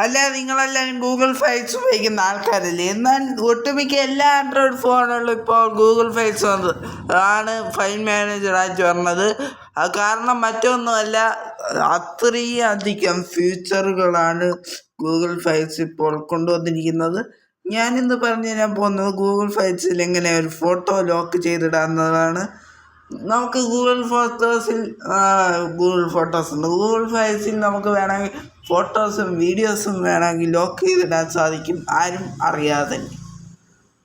അല്ല നിങ്ങളെല്ലാവരും Google files ഉപയോഗിക്കുന്ന ആൾക്കാരല്ലേ? എന്നാൽ ഒട്ടുമിക്ക എല്ലാ ആൻഡ്രോയിഡ് ഫോണുകളിലും ഇപ്പോൾ ഗൂഗിൾ ഫയൽസ് വന്നത് ആണ് ഫയൽ മാനേജറായിട്ട് വരുന്നത് കാരണം മറ്റൊന്നുമല്ല അത്രയും അധികം ഫീച്ചറുകളാണ് ഗൂഗിൾ ഫയൽസ് ഇപ്പോൾ കൊണ്ടുവന്നിരിക്കുന്നത്. ഞാനിന്ന് പറഞ്ഞു തരാൻ പോകുന്നത് ഗൂഗിൾ ഫയൽസിൽ എങ്ങനെ ഒരു ഫോട്ടോ ലോക്ക് ചെയ്തിടാവുന്നതാണ്. നമുക്ക് ഗൂഗിൾ ഫോട്ടോസിൽ ഗൂഗിൾ ഫോട്ടോസ് ഉണ്ട്. ഗൂഗിൾ ഫയൽസിൽ നമുക്ക് വേണമെങ്കിൽ ഫോട്ടോസും വീഡിയോസും വേണമെങ്കിൽ ലോക്ക് ചെയ്തിടാൻ സാധിക്കും. ആരും അറിയാതെ.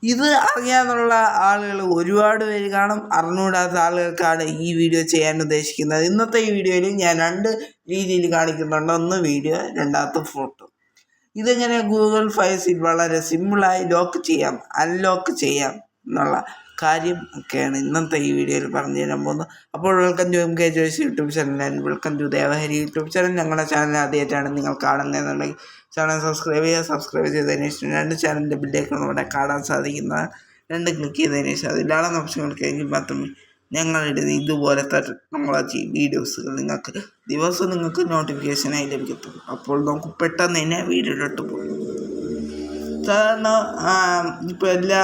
ഇത് അറിയാനുള്ള ആളുകൾ ഒരുപാട് പേര് കാണും. അറിഞ്ഞുകൂടാത്ത ആളുകൾക്കാണ് ഈ വീഡിയോ ചെയ്യാൻ ഉദ്ദേശിക്കുന്നത്. ഇന്നത്തെ ഈ വീഡിയോയിൽ ഞാൻ രണ്ട് രീതിയിൽ കാണിക്കുന്നുണ്ട്. ഒന്ന് വീഡിയോ രണ്ടാമത്തെ ഫോട്ടോ. ഇതെങ്ങനെ ഗൂഗിൾ ഫയൽസിൽ വളരെ സിമ്പിളായി ലോക്ക് ചെയ്യാം അൺലോക്ക് ചെയ്യാം എന്നുള്ള കാര്യം ഒക്കെയാണ്. ഇന്നത്തെ ഈ വീഡിയോയിൽ പറഞ്ഞു തരാൻ പോകുന്നത് അപ്പോൾ welcome to M K Joy's YouTube channel and welcome to Devahari YouTube channel ഞങ്ങളുടെ ചാനൽ ആദ്യമായിട്ടാണ് നിങ്ങൾ കാണുന്നതെന്നുണ്ടെങ്കിൽ ചാനൽ സബ്സ്ക്രൈബ് ചെയ്യുക. സബ്സ്ക്രൈബ് ചെയ്തതിന് ശേഷം രണ്ട് ചാനലിന്റെ ബില്ലേക്കാണ് ഇവിടെ കാണാൻ സാധിക്കുന്നത് രണ്ട് ക്ലിക്ക് ചെയ്തതിന് ശേഷം അതിലാണെന്ന് ഓപ്ഷനുകൾ കഴിഞ്ഞ് മാത്രമേ ഞങ്ങളിടുന്ന ഇതുപോലത്തെ ടെക്നോളജി വീഡിയോസുകൾ നിങ്ങൾക്ക് ദിവസം നിങ്ങൾക്ക് നോട്ടിഫിക്കേഷനായി ലഭിക്കത്തുള്ളൂ. അപ്പോൾ നമുക്ക് പെട്ടെന്ന് തന്നെ വീഡിയോയിലോട്ട് പോകും. സാധാരണ ഇപ്പോൾ എല്ലാ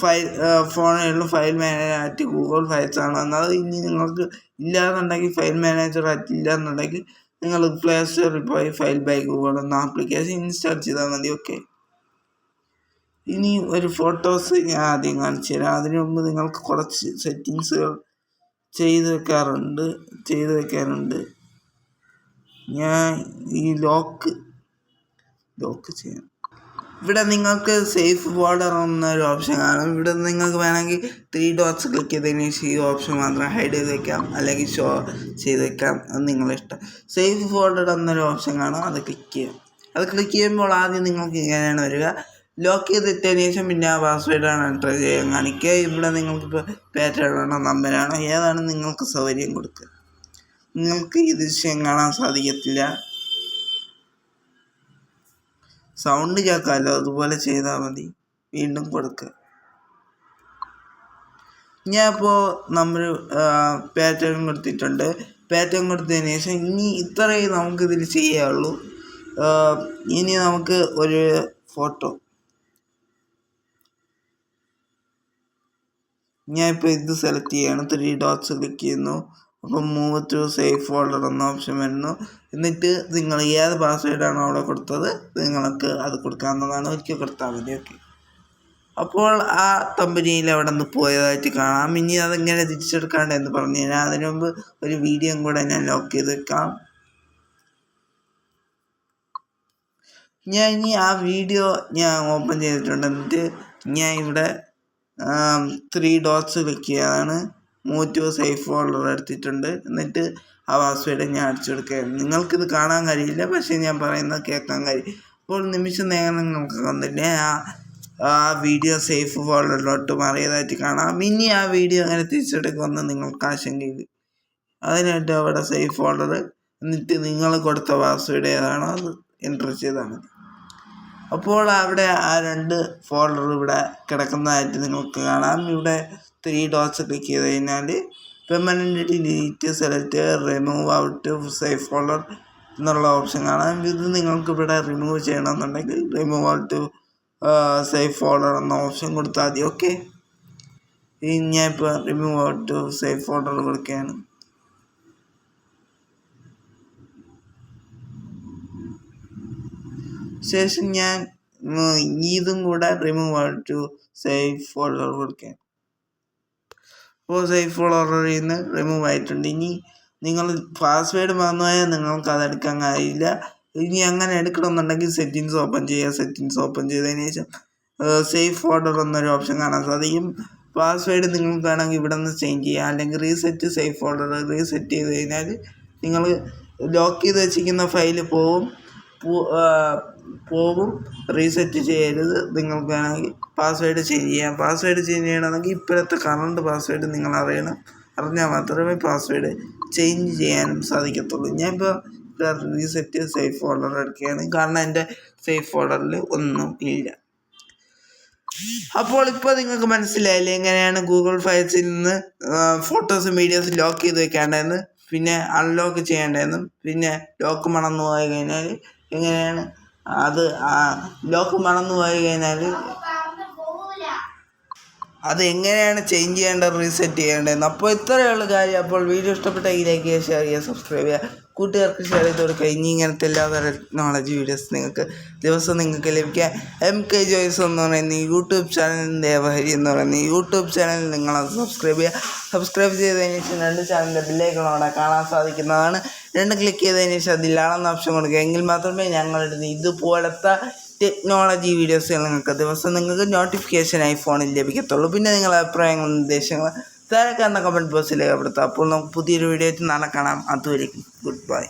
file ഫോണിലുള്ള file manager at Google Files ആണ്. വന്നത് ഇനി നിങ്ങൾക്ക് ഇല്ലാന്നുണ്ടെങ്കിൽ ഫയൽ മാനേജർ ഇല്ല ഇല്ലാന്നുണ്ടെങ്കിൽ നിങ്ങൾ പ്ലേ സ്റ്റോറിൽ പോയി ഫയൽ ബൈ ഗൂഗിൾ എന്ന ആപ്ലിക്കേഷൻ ഇൻസ്റ്റാൾ ചെയ്താൽ മതി ഓക്കെ ഇനി ഒരു ഫോട്ടോസ് ഞാൻ ആദ്യം കാണിച്ചു തരാം. അതിനു മുമ്പ് നിങ്ങൾക്ക് കുറച്ച് സെറ്റിങ്സുകൾ ചെയ്ത് വെക്കാറുണ്ട് ചെയ്ത് വെക്കാറുണ്ട് ഞാൻ ഈ ലോക്ക് ലോക്ക് ചെയ്യാം. ഇവിടെ നിങ്ങൾക്ക് സേഫ് ബോർഡർ എന്നൊരു ഓപ്ഷൻ കാണും. ഇവിടെ നിങ്ങൾക്ക് വേണമെങ്കിൽ ത്രീ ഡോട്ട്സ് ക്ലിക്ക് ചെയ്തതിന് ശേഷം ഈ ഓപ്ഷൻ മാത്രം ഹൈഡ് ചെയ്ത് വെക്കാം. അല്ലെങ്കിൽ ഷോ ചെയ്ത് വെക്കാം. അത് നിങ്ങളിഷ്ടം സേഫ് ബോർഡർ എന്നൊരു ഓപ്ഷൻ കാണും. അത് ക്ലിക്ക് ചെയ്യാം. അത് ക്ലിക്ക് ചെയ്യുമ്പോൾ ആദ്യം നിങ്ങൾക്ക് ഇങ്ങനെയാണ് വരിക. ലോക്ക് ചെയ്തിട്ടതിന് ശേഷം പിന്നെ ആ പാസ്വേഡാണ് എന്റർ ചെയ്യാൻ കാണിക്കുക. ഇവിടെ നിങ്ങൾക്ക് പാറ്റേൺ ആണോ നമ്പരാണോ ഏതാണ് നിങ്ങൾക്ക് സൗകര്യം കൊടുക്കുക. നിങ്ങൾക്ക് ഈ ദൃശ്യം കാണാൻ സാധിക്കത്തില്ല. സൗണ്ട് കേൾക്കാമല്ലോ അതുപോലെ ചെയ്താൽ മതി. വീണ്ടും കൊടുക്കുക ഞാൻ ഇപ്പോൾ നമ്മൾ പാറ്റേൺ കൊടുത്തിട്ടുണ്ട്. പാറ്റേൺ കൊടുത്തതിന് ശേഷം ഇനി ഇത്രയും നമുക്കിതിൽ ചെയ്യാവുള്ളൂ. ഇനി നമുക്ക് ഒരു ഫോട്ടോ. ഞാൻ ഇപ്പോൾ ഇത് സെലക്ട് ചെയ്യാണ്. ത്രീ ഡോട്ട്സ് ക്ലിക്ക് ചെയ്യുന്നു. അപ്പം മൂവ് ടു സേഫ് ഫോൾഡർ എന്ന ഓപ്ഷൻ വരുന്നു. എന്നിട്ട് നിങ്ങൾ ഏത് പാസ്വേഡാണോ അവിടെ കൊടുത്തത് നിങ്ങൾക്ക് അത് കൊടുക്കാവുന്നതാണ് ഒരിക്കൽ കൊടുത്താൽ മതി. ഓക്കെ അപ്പോൾ ആ കമ്പനിയിൽ അവിടെ നിന്ന് പോയതായിട്ട് കാണാം. ഇനി അതെങ്ങനെ തിരിച്ചെടുക്കാണ്ട് എന്ന് പറഞ്ഞു കഴിഞ്ഞാൽ അതിനു മുമ്പ് ഒരു വീഡിയോയും കൂടെ ഞാൻ ലോക്ക് ചെയ്ത് വെക്കാം. ഞാൻ ഇനി ആ വീഡിയോ ഞാൻ ഓപ്പൺ ചെയ്തിട്ടുണ്ട്. എന്നിട്ട് ഞാൻ ഇവിടെ ത്രീ ഡോട്ട്സ് ക്ലിക്ക് ചെയ്യാണ് ടു സേഫ് ഫോൾഡർ എടുത്തിട്ടുണ്ട്. എന്നിട്ട് ആ പാസ്വേഡ് ഞാൻ അടിച്ചു കൊടുക്കുകയാണ് നിങ്ങൾക്കിത് കാണാൻ കഴിയില്ല പക്ഷേ ഞാൻ പറയുന്നത് കേൾക്കാൻ കഴിയും. അപ്പോൾ നിമിഷ നേരം നിങ്ങൾക്ക് വന്നില്ലേ ആ ആ വീഡിയോ സേഫ് ഫോൾഡറിലോട്ട് മാറിയതായിട്ട് കാണാം. ഇനി ആ വീഡിയോ അങ്ങനെ തിരിച്ചെടുക്കുമെന്ന് നിങ്ങൾക്ക് ആശങ്കയില്ല. അതിനായിട്ട് അവിടെ സേഫ് ഫോൾഡർ എന്നിട്ട് നിങ്ങൾ കൊടുത്ത പാസ്വേഡ് ഏതാണോ അത് എന്റർ ചെയ്താൽ മതി. അപ്പോൾ അവിടെ ആ രണ്ട് ഫോൾഡർ ഇവിടെ കിടക്കുന്നതായിട്ട് നിങ്ങൾക്ക് കാണാം. ഇവിടെ ത്രീ ഡോസ് ക്ലിക്ക് ചെയ്ത് കഴിഞ്ഞാൽ permanent delete select remove out safe folder എന്നുള്ള ഓപ്ഷൻ കാണാം. ഇത് നിങ്ങൾക്ക് ഇവിടെ റിമൂവ് ചെയ്യണമെന്നുണ്ടെങ്കിൽ റിമൂവ് ഔട്ട് സേഫ് ഫോൾഡർ എന്ന ഓപ്ഷൻ കൊടുത്താൽ മതി. ഓക്കെ ഞാൻ ഇപ്പോൾ റിമൂവ് ഔട്ട് സേഫ് ഫോൾഡർ കൊടുക്കുകയാണ്. ശേഷം ഞാൻ ഇതും കൂടെ റിമൂവ് ടു സേഫ് ഫോൾഡർ കൊടുക്കാം അപ്പോൾ സേഫ് ഫോൾഡറിൽ നിന്ന് റിമൂവ് ആയിട്ടുണ്ട്. ഇനി നിങ്ങൾ പാസ്വേഡ് മറന്നുപോയാൽ നിങ്ങൾക്ക് അത് എടുക്കാൻ കഴിയില്ല. ഇനി അങ്ങനെ എടുക്കണമെന്നുണ്ടെങ്കിൽ സെറ്റിങ്സ് ഓപ്പൺ ചെയ്യുക. സെറ്റിങ്സ് ഓപ്പൺ ചെയ്തതിന് ശേഷം സേഫ് ഫോൾഡർ എന്നൊരു ഓപ്ഷൻ കാണാൻ സാധിക്കും പാസ്വേഡ് നിങ്ങൾക്ക് വേണമെങ്കിൽ ഇവിടെ നിന്ന് ചേഞ്ച് ചെയ്യാം. അല്ലെങ്കിൽ റീസെറ്റ് സേഫ് ഫോൾഡർ റീസെറ്റ് ചെയ്ത് കഴിഞ്ഞാൽ നിങ്ങൾ ലോക്ക് ചെയ്ത് വെച്ചിരിക്കുന്ന ഫയൽ പോവും. പോകും. റീസെറ്റ് ചെയ്യരുത്. നിങ്ങൾക്ക് വേണമെങ്കിൽ പാസ്വേഡ് ചേഞ്ച് ചെയ്യാം. പാസ്വേഡ് ചേഞ്ച് ചെയ്യണമെങ്കിൽ ഇപ്പോഴത്തെ കറണ്ട് പാസ്വേഡ് നിങ്ങൾ അറിയണം അറിഞ്ഞാൽ മാത്രമേ പാസ്വേഡ് ചേഞ്ച് ചെയ്യാനും സാധിക്കത്തുള്ളൂ. ഞാൻ ഇപ്പോൾ റീസെറ്റ് സേഫ് ഫോൾഡർ എടുക്കുകയാണ്. കാരണം എന്റെ സേഫ് ഫോൾഡറിൽ ഒന്നും ഇല്ല. അപ്പോൾ ഇപ്പോൾ നിങ്ങൾക്ക് മനസ്സിലായില്ലേ എങ്ങനെയാണ് ഗൂഗിൾ ഫയൽസിൽ നിന്ന് ഫോട്ടോസും വീഡിയോസും ലോക്ക് ചെയ്ത് വെക്കേണ്ടതെന്ന്? പിന്നെ അൺലോക്ക് ചെയ്യേണ്ടതെന്നും പിന്നെ ലോക്ക് മണന്നു പോയി കഴിഞ്ഞാൽ എങ്ങനെയാണ്? അത് ആ ലോക്ക് മറന്നു പോയി കഴിഞ്ഞാൽ അത് എങ്ങനെയാണ് ചേഞ്ച് ചെയ്യേണ്ടത് റീസെറ്റ് ചെയ്യേണ്ടതെന്ന്. അപ്പോൾ ഇത്രയുള്ള കാര്യം. അപ്പോൾ വീഡിയോ ഇഷ്ടപ്പെട്ട ഈ ലൈക്ക് ചെയ്യുക ഷെയർ ചെയ്യുക സബ്സ്ക്രൈബ് ചെയ്യുക. കൂട്ടുകാർക്ക് ഷെയർ ചെയ്ത് കൊടുക്കുക. ഇനി ഇങ്ങനത്തെ എല്ലാ നോളജ് വീഡിയോസ് നിങ്ങൾക്ക് ദിവസം നിങ്ങൾക്ക് ലഭിക്കുക എം കെ ജോയ്സ് എന്ന് പറയുന്ന യൂട്യൂബ് ചാനലിന്റെ ദേവഹരി എന്ന് പറയുന്ന യൂട്യൂബ് ചാനൽ നിങ്ങളത് സബ്സ്ക്രൈബ് ചെയ്യുക. സബ്സ്ക്രൈബ് ചെയ്തതിന് ശേഷം രണ്ട് ചാനലിന്റെ ബില്ലേക്കളോടെ കാണാൻ സാധിക്കുന്നതാണ്. രണ്ട് ക്ലിക്ക് ചെയ്തതിന് ശേഷം അതിലാണെന്ന് ഓപ്ഷൻ കൊടുക്കുക. എങ്കിൽ മാത്രമേ ഞങ്ങളുടെ ഇതുപോലത്തെ ടെക്നോളജി വീഡിയോസ് നിങ്ങൾക്ക് ദിവസം നിങ്ങൾക്ക് നോട്ടിഫിക്കേഷനായി ഫോണിൽ ലഭിക്കത്തുള്ളൂ. പിന്നെ നിങ്ങളുടെ അഭിപ്രായങ്ങൾ നിർദ്ദേശങ്ങൾ താഴെ കാണുന്ന കമന്റ് ബോക്സിൽ രേഖപ്പെടുത്തുക അപ്പോൾ നമുക്ക് പുതിയൊരു വീഡിയോ ആയിട്ട് നാളെ കാണാം. Good bye